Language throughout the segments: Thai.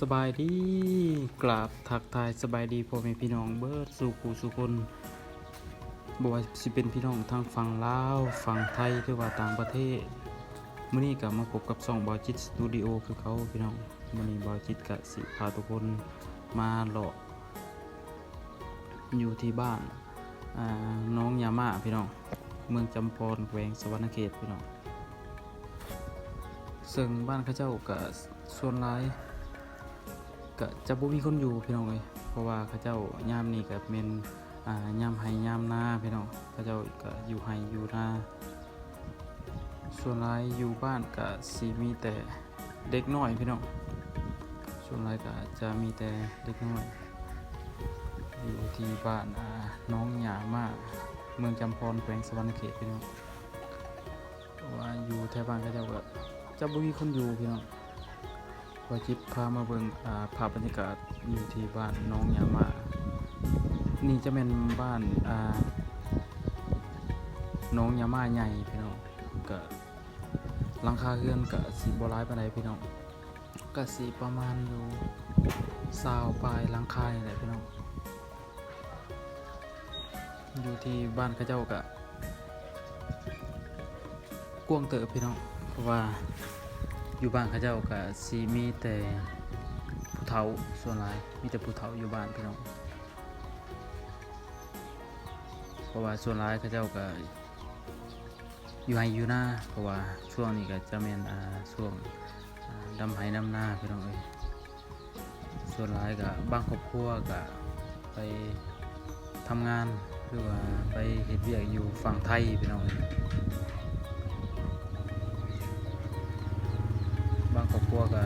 สบายดีกราบทักทายสบายดีพ่อแม่พี่น้องเบิร์ดสู่กูสู่คนบว่าสิเป็นพี่น้องทางฝั่งลาวฝั่งไทยหรือว่าต่างประเทศมื้อนี้ก็มาพบกับช่องบอจิตสตูดิโอคือเขาพี่น้องมื้อนี้บอจิตก็สิพาทุกคนมาเลาะอยู่ที่บ้านน้องยาม่าพี่น้องเมืองจำปอนแขวงสวรรณเขตพี่น้องซึ่งบ้านเขาเจ้าก็ส่วนหลาย ก็จะบ่มีคนอยู่พี่น้องเลยเพราะว่าเขาเจ้ายามนี่ก็เป็นอ่ายามไห้ยามนาพี่น้องเขาเจ้าก็อยู่ไห้อยู่นาส่วนหลายอยู่บ้านก็สิมีแต่เด็กน้อยพี่น้องส่วนหลายก็จะมีแต่เด็กน้อยอยู่ที่บ้านอ่าน้องหยามาเมืองจำพรแขวงสวรรณเขตพี่น้องว่าอยู่แถวบ้านเขาเจ้าก็จะบ่มีคนอยู่พี่น้อง วาจิบพามาเบิ่งอ่าภาพบรรยากาศอยู่ที่บ้านน้องยามา นี่จะเป็นบ้านอ่าน้องยามาใหญ่พี่น้องก็หลังคาเรือนก็สีบร้ายปานใดพี่น้องก็สีประมาณอยู่ซาวปลายหลังคานี่แหละพี่น้องอยู่ที่บ้านเขาเจ้าก็กวางเติบพี่น้องเพราะว่า อยู่บ้านเขาเจ้าก็สีมีแต่ผู้เฒ่าส่วนหลายมีแต่ผู้เฒ่าอยู่บ้านพี่น้องเพราะว่าส่วนหลายเขาเจ้าก็อยู่ไห้อยู่หน้าเพราะว่าช่วงนี้ก็จะเป็นช่วงดำไห้ดำหน้าพี่น้องเอ้ยส่วนหลายก็บางครอบครัวก็ไปทำงานหรือว่าไปเฮ็ดเวียกอยู่ฝั่งไทยพี่น้อง ครัวก็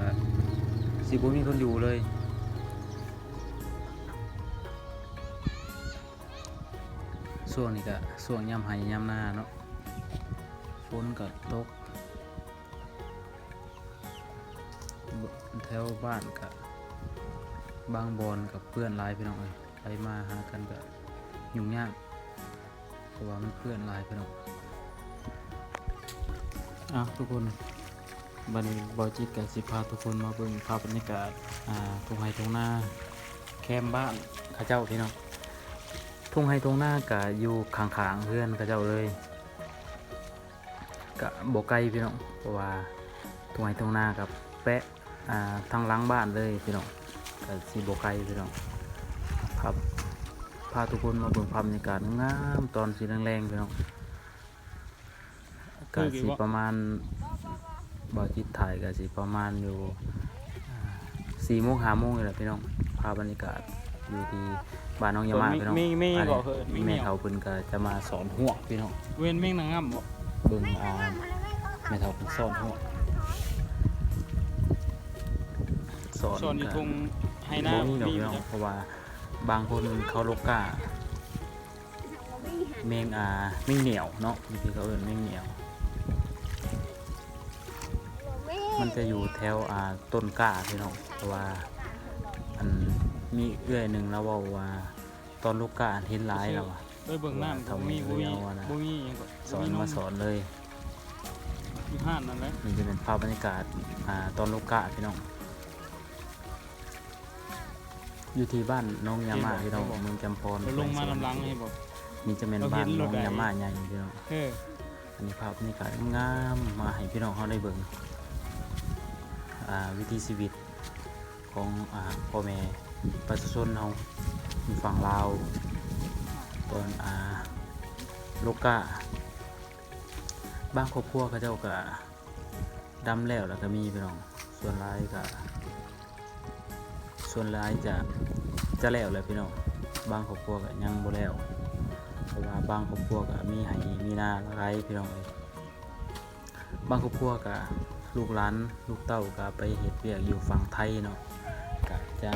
สิบ่มีคนอยู่เลยช่วงนี้ก็ช่วงยามไห้ยามหน้าเนาะฝนก็ตกแถวบ้านก็บบางบอนกับเพื่อนหลายพี่น้องเอ้ยไปมาหากันก็ยุ่งยากเพราะว่ามันเพื่อนหลายพี่น้องอะทุกคน บันบอจิตกับสิพาทุกคนมาเบิ่งภาพบรรยากาศอ่าทุ่งไฮทุ่งนาแคมบ้านข้าเจ้าพี่น้องทุ่งไฮทุ่งนากะอยู่ข้างๆเพื่อนข้าเจ้าเลยกะบกไกลพี่น้องเพราะว่าทุ่งไฮทุ่งนากับแปะอ่าทางหลังบ้านเลยพี่น้องกะสีบกไกลพี่น้องครับพาทุกคนมาเบิ่งภาพบรรยากาศงามตอนสีแรงๆพี่น้องกะสีประมาณ บอจิตถ่ายก็สิประมาณอยู่สี่โมงห้าโมงนี่แหละพี่น้องภาพบรรยากาศอยู่ที่บ้านน้องยามาพี่น้องมีมีอันบ่นี้เพิ่นมีแม่แมวเฒ่าเพิ่นก็จะมาสอนหัวกพี่น้องเว้นเม่งนางงามบ่เบิ่งอ่าแม่เฒ่าเพิ่นสอนหัวกสอนสอนอยู่ก็ทุ่งไฮนาบ่มีดอกมีพี่น้องเพราะว่าบางคนเขาโลกาเมงอ่าเมงเหนียวเนาะบางทีเขาเอิ้นเมงเหนียว มันจะอยู่แถวอ่าต้นกล้าพี่น้องเพราะว่าอันมีเอื้อยหนึ่งแล้วเว่าว่าตอนลูกกาเห็นหลายแล้วอะไปเบิ่งน้ำทำบ่มีบ่มีเอาอะนะบ่มีหยังก็สอนมาสอนเลย อยู่ห้านนั่นแหละนี่จะเป็นภาพบรรยากาศอ่าตอนลูกกาพี่น้อง อยู่ที่บ้านน้องยามาพี่น้องเมืองจำพรเราลงมาลำลังให้บ่นี่จะเป็นเราบ้าเห็นนรน้ถองใดยามาใหญ่พี่น้อง เออ อันนี้ภาพบรรยากาศงามมาให้พี่น้องเขาได้เบิ่งอ่า วิถีชีวิตของอพ่อแม่ประชาชนเขาอยู่ฝั่งลาวตอนอาโลกาบางครอบครัวเขาเจ้าก็ดำแล้วแล้วก็มีพี่น้องส่วนหลายก็ส่วนหลายจะจะแล้วเลยพี่น้องบางครอบครัวก็ยังบ่แล้วเพราะว่าบางครอบครัวก็มีให้มีนาไรพี่น้องเอ้ยบางครอบครัวก็ ลูกหลานลูกเต้าก็ไปเฮ็ดเวียกอยู่ฝั่งไทยเนาะก็จะ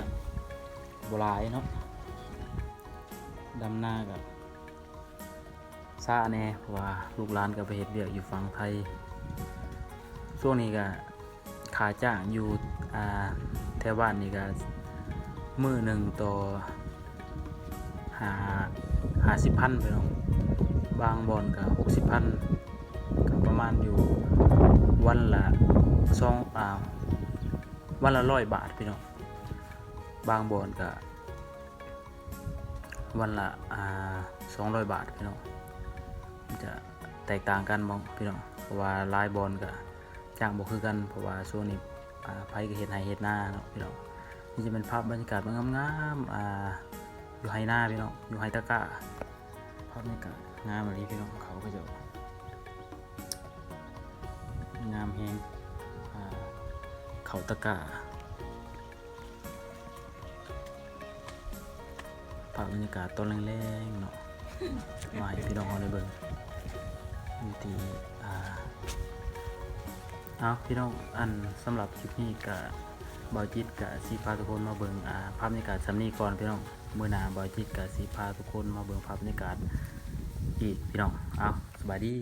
บลายเนาะดำหน้ากับซาแน่เพราะว่าลูกหลานก็ไปเฮ็ดเวียกอยู่ฝั่งไทยช่วงนี้ก็ขาจ้างอยู่แถวบ้านนี่ก็มือหนึ่งต่อหาหาสิบพันไปเนาะบางบอนก็หกสิบพันก็ประมาณอยู่ วันละสองอ่าวันละร้อยบาทพี่น้องบางบอนก็วันละอ่า200บาทพี่น้องจะแตกต่างกันบ้างพี่น้องเพราะว่าลายบอนก็จ้างบ่คือกันเพราะว่าช่วงนี้อ่าไผก็เฮ็ดไร่เฮ็ดนาเนาะพี่น้องนี่จะเป็นภาพบรรยากาศมันงามๆอ่าอยู่ไร่นาพี่น้องอยู่ไร่ตะกร้าภาพบรรยากาศงามแบบนี้พี่น้องเขาก็จะ งามแฮงเขาตะกาภาพบรรยากาศตอนแรงๆเนาะมาให้พี่น้องเขาได้เบิ่งอยู่ที่อ่าเอาพี่น้องอันสำหรับคลิปนี้ก็บบอยจิตกับสีพาทุกคนมาเบิ่งอ่าภาพบรรยากาศสำนี้ก่อนพี่น้องมื้อหน้าบอยจิตกับสีพาทุกคนมาเบิ่งภาพบรรยากาศอีกพี่น้องเอาสบายดี